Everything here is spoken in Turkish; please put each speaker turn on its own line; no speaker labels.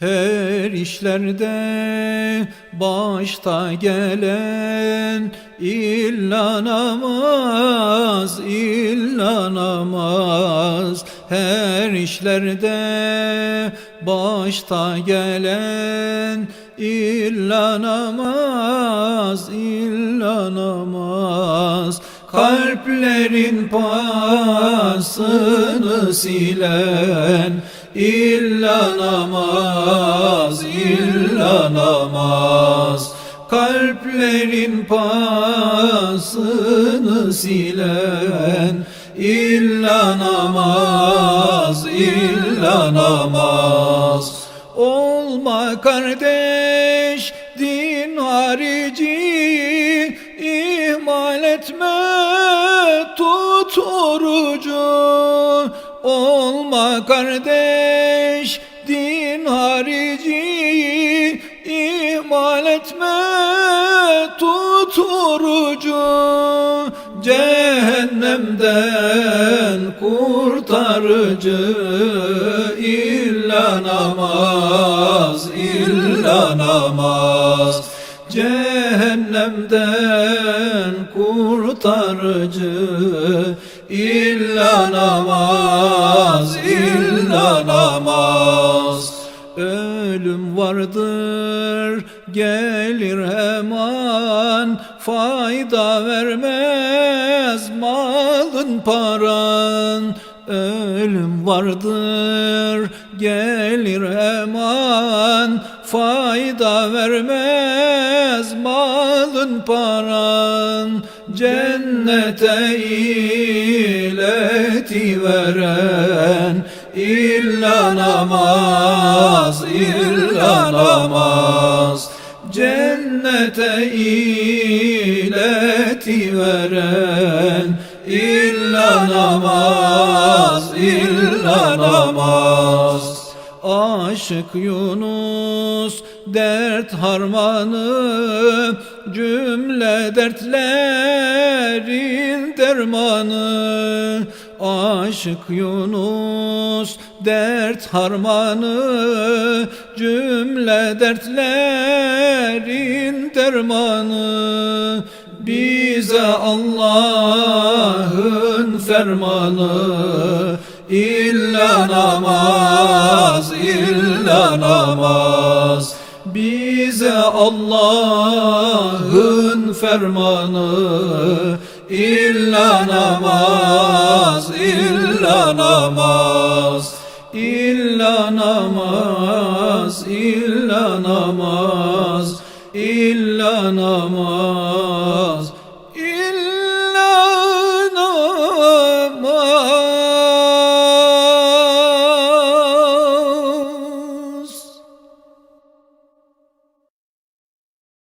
Her işlerde başta gelen illa namaz, illa namaz. Her işlerde başta gelen illa namaz, illa namaz. Kalplerin pasını silen illa namaz, illa namaz. Kalplerin pasını silen illa namaz, illa namaz. Olma kardeş din harici ihmal etme tut orucu Olma kardeş din harici ihmal etme tut Cehennemden kurtarıcı illa namaz Cehennemden kurtarıcı illa namaz illa namaz. Ölüm vardır gelir hemen Fayda vermez malın paran Ölüm vardır. Gelir hemen Fayda vermez. Malın paran Cennete ileti veren illa namaz, illa namaz Cennete ileti veren namaz, illa namaz Aşık Yunus dert harmanı Cümle dertlerin dermanı. Aşık Yunus dert harmanı Cümle dertlerin dermanı. Bize Allah'ın fermanı İlla namaz, illa namaz. Bize Allah'ın fermanı İlla namaz, illa namaz. İlla namaz, illa namaz İlla namaz